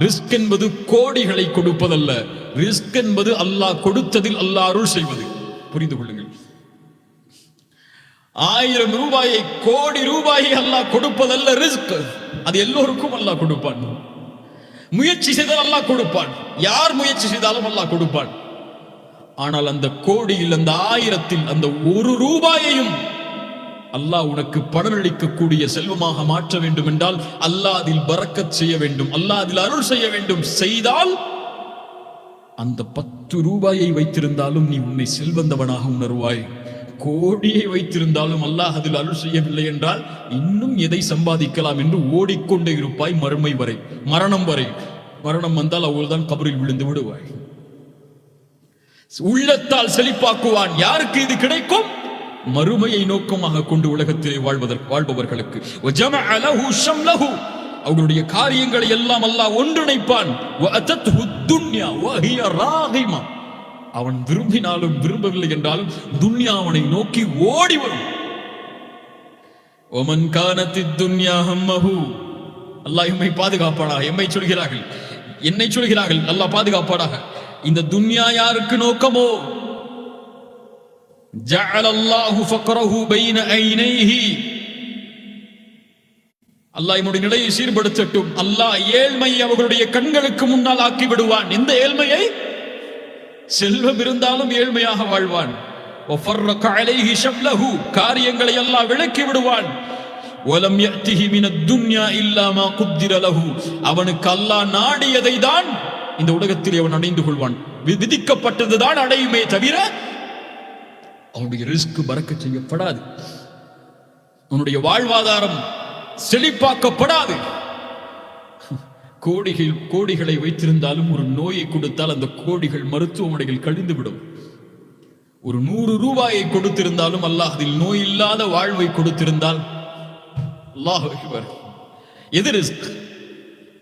Risk என்பது கோடிகளை கொடுப்பதல்ல. Risk என்பது அல்லாஹ் கொடுத்ததில் அல்லாஹ் அருள் செய்வது. புரிந்து கொள்ளுங்கள். ஆயிரம் ரூபாயை கோடி ரூபாயை அல்லாஹ் கொடுப்பதல்ல ரிஸ்க். அது எல்லோருக்கும் அல்லாஹ் கொடுப்பான். முயற்சி செய்தால் அல்லாஹ் கொடுப்பான். யார் முயற்சி செய்தாலும் அல்லாஹ் கொடுப்பான். ஆனால் அந்த கோடியில் அந்த ஆயிரத்தில் அந்த ஒரு ரூபாயையும் அல்லாஹ் உனக்கு பலனளிக்கக்கூடிய செல்வமாக மாற்ற வேண்டும் என்றால் அல்லாஹ் அதில் பறக்கச் செய்ய வேண்டும். அல்லாஹ் அதில் அருள் செய்ய வேண்டும். செய்தால் அந்த பத்து ரூபாயை வைத்திருந்தாலும் நீ உன்னை செல்வந்தவனாக உணர்வாய். கோடியை வைத்திருந்தாலும் அல்லாஹ் அதில் அருள் செய்யவில்லை என்றால் இன்னும் எதை சம்பாதிக்கலாம் என்று ஓடிக்கொண்டே இருப்பாய் மறுமை வரை. மரணம் வரை. மரணம் வந்தால் அவள்தான் கபரில் விழுந்து விடுவாய். உள்ளத்தால் செழிப்பாக்குவான். யாருக்கு இது கிடைக்கும்? மறுமையை நோக்கமாக கொண்டு உலகத்திலே வாழ்வதற்கு வாழ்பவர்களுக்கு. அவர்களுடைய காரியங்களை எல்லாம் அல்லாஹ் ஒன்றிணைப்பான். அவன் விரும்பினாலும் விரும்பவில்லை என்றாலும் துன்யா அவனை நோக்கி ஓடி வரும். ஓமன் கானத்தி துன்யா ஹம்மஹு. அல்லாஹ் எம்மை பாதுகாப்பானாக எம்மை சொல்கிறார்கள்? என்னை சொல்கிறார்கள்? அல்லாஹ் பாதுகாப்பாடாக இந்த துன்யா யாருக்கு நோக்கமோ? ஜஅல அல்லாஹு ஃபக்ரஹு பைன ஐனைஹி. அல்லாஹ் என்னுடைய நிலையை சீர்படுத்தட்டும். அல்லாஹ் ஏழ்மை அவர்களுடைய கண்களுக்கு முன்னால் ஆக்கி விடுவான் இந்த ஏழ்மையை? செல்வம் இருந்தாலும் ஏழ்மையாக வாழ்வான். காரியங்களை எல்லாம் விளக்கி விடுவான். அவனுக்கு அல்லா நாடியதை தான் இந்த உலகத்தில் அவன் அடைந்து கொள்வான். விதிக்கப்பட்டதுதான் அடையுமே தவிர அவனுடைய ரிஸ்க் பறக்க செய்யப்படாது. அவனுடைய வாழ்வாதாரம் செழிப்பாக்கப்படாது. கோடிகள் கோடிகளை வைத்திருந்தாலும் ஒரு நோயை கொடுத்தால் அந்த கோடிகள் மருத்துவமனையில் கழிந்துவிடும். ஒரு நூறு ரூபாயை கொடுத்திருந்தாலும் அல்லாஹ் அதில் நோய் இல்லாத வாழ்வை கொடுத்திருந்தால் அல்லாஹ் எது ரிஸ்க்?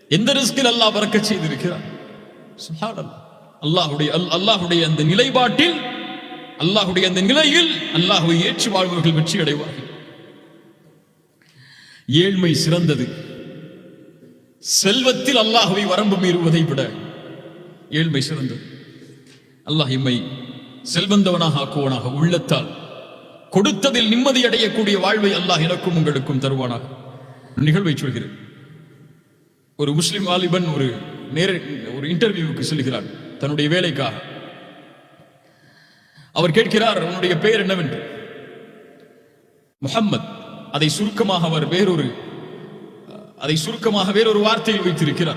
எந்த ரிஸ்கில் அல்லாஹ் பறக்க செய்திருக்கிறார் அல்லாஹுடைய அல்லாஹுடைய அல்- அல்லாஹ்வுடைய அந்த நிலைப்பாட்டில் அல்லாஹுடைய அந்த நிலையில் அல்லாஹுவை ஏற்று வாழ்பவர்கள் வெற்றி அடைவார்கள் ஏழ்மை சிறந்தது. செல்வத்தில் அல்லாஹுவை வரம்பு மீறுவதை விட ஏழ்மை சிறந்தது. அல்லாஹ் இம்மை செல்வந்தவனாக ஆக்குவனாக உள்ளத்தால் கொடுத்ததில் நிம்மதி அடையக்கூடிய வாழ்வை அல்லாஹ் எனக்கும் உங்களுக்கும் தருவானாக. நிகழ்வை சொல்கிறேன். ஒரு முஸ்லிம் வாலிபன் ஒரு நேர ஒரு இன்டர்வியூவுக்கு செல்கிறார். தன்னுடைய வேலைக்காக. அவர் கேட்கிறார் உன்னுடைய பெயர் என்னவென்று? முகம்மத் அதை சுருக்கமாக அவர் வேறொரு அதை சுருக்கமாக வேறொரு வார்த்தையில் வைத்திருக்கிறார்.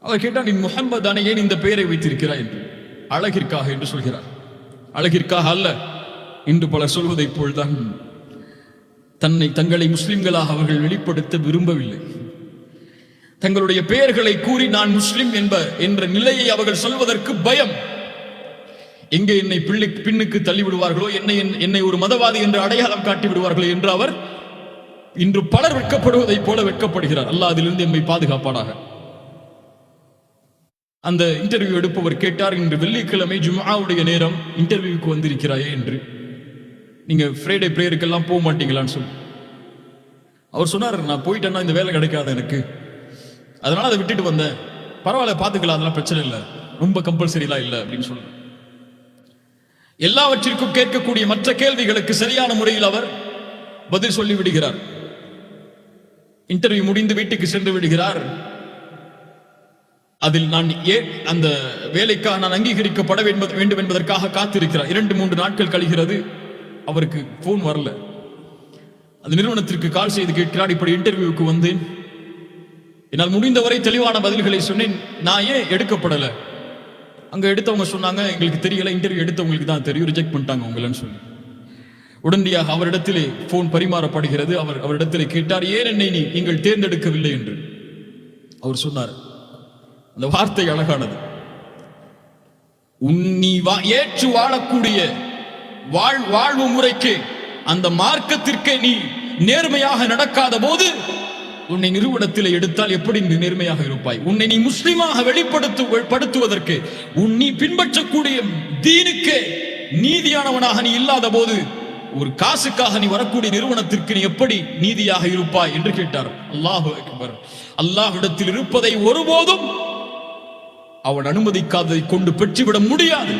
அவர் கேட்டால் நீ முகம்மது தானே? ஏன் இந்த பெயரை வைத்திருக்கிறாய்? என்று. அழகிற்காக என்று சொல்கிறார். அழகிற்காக அல்ல என்று பலர் சொல்வதைப் போல்தான் தன்னை தங்களை முஸ்லிம்களாக அவர்கள் வெளிப்படுத்த விரும்பவில்லை. தங்களுடைய பெயர்களை கூறி நான் முஸ்லிம் என்ப என்ற நிலையை அவர்கள் சொல்வதற்கு பயம். எங்கே என்னை பிள்ளை பின்னுக்கு தள்ளி விடுவார்களோ என்னை என்னை ஒரு மதவாதி என்று அடையாளம் காட்டி விடுவார்களோ என்று அவர் இன்று பலர் வெட்கப்படுவதைப் போல வெட்கப்படுகிறார். அல்லாஹ் அதிலிருந்து எம்மை பாதுகாப்பானாக. அந்த இன்டர்வியூ எடுப்பவர் கேட்டார் இன்று வெள்ளிக்கிழமை ஜுமாவுடைய நேரம் இன்டர்வியூக்கு வந்திருக்கிறாயே என்று. நீங்க ஃப்ரைடே ப்ரேயருக்கெல்லாம் போக மாட்டீங்களான்னு சொல்லி. அவர் சொன்னார் நான் போயிட்டேன்னா இந்த வேலை கிடைக்காது எனக்கு. அதனால அதை விட்டுட்டு வந்தேன். பரவாயில்ல பார்த்துக்கலாம் அதெல்லாம் பிரச்சனை இல்லை. ரொம்ப கம்பல்சரிலாம் இல்லை அப்படின்னு சொல்லுங்க எல்லாவற்றிற்கும் கேட்கக்கூடிய மற்ற கேள்விகளுக்கு சரியான முறையில் அவர் பதில் சொல்லி விடுகிறார் இன்டர்வியூ முடிந்து வீட்டுக்கு சென்று விடுகிறார். அதில் நான் ஏன் அந்த வேலைக்காக நான் அங்கீகரிக்கப்பட வேண்டும் வேண்டும் என்பதற்காக காத்திருக்கிறார். இரண்டு மூன்று நாட்கள் கழிகிறது. அவருக்கு போன் வரல. அந்த நிறுவனத்திற்கு கால் செய்து கேட்கிறார் இப்படி இன்டர்வியூக்கு வந்தேன். என்னால் முடிந்தவரை தெளிவான பதில்களை சொன்னேன். நான் ஏன் எடுக்கப்படலை? அங்க எடுத்தவங்க சொன்னாங்க எங்களுக்கு தெரியல இன்டர்வியூ எடுத்தவங்களுக்கு தான் தெரியும் ரிஜெக்ட் பண்ணிட்டாங்க உங்களன்னு சொல்லி. உடனடியாக அவரிடத்திலே போன் பரிமாறப்படுகிறது. அவர் அவரிடத்திலே கேட்டார் ஏன் என்னை நீ நீங்கள் தேர்ந்தெடுக்கவில்லை? என்று. அவர் சொன்னார் அந்த வார்த்தை அழகானது. உன் நீ வா- ஏற்று வாழக்கூடிய வாழ் வாழ்வு முறைக்கு அந்த மார்க்கத்திற்கே நீ நேர்மையாக நடக்காத போது உன்னை நிறுவனத்தில் எடுத்தால் எப்படி நீ நேர்மையாக இருப்பாய்? உன்னை நீ முஸ்லிமாக வெளிப்படுத்து படுத்துவதற்கு உன் நீ பின்பற்றக்கூடிய தீனுக்கு நீதியானவனாக நீ இல்லாத போது ஒரு காசுக்காக நீ வரக்கூடிய நிறுவனத்திற்கு நீ எப்படி நீதியாக இருப்பாய் என்று கேட்டார். அல்லாஹு அக்பர். அல்லாஹ்விடத்தில் இருப்பதை ஒருபோதும் அவன் அனுமதிக்காததை கொண்டு பெற்றுவிட முடியாது.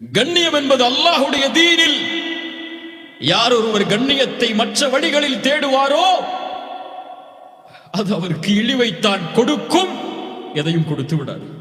கண்ணியம் என்பது அல்லாஹுடைய தீனில் யார் ஒருவர் கண்ணியத்தை மற்ற வழிகளில் தேடுவாரோ அது அவருக்கு இழிவைத்தான் கொடுக்கும் எதையும் கொடுத்து விடாது.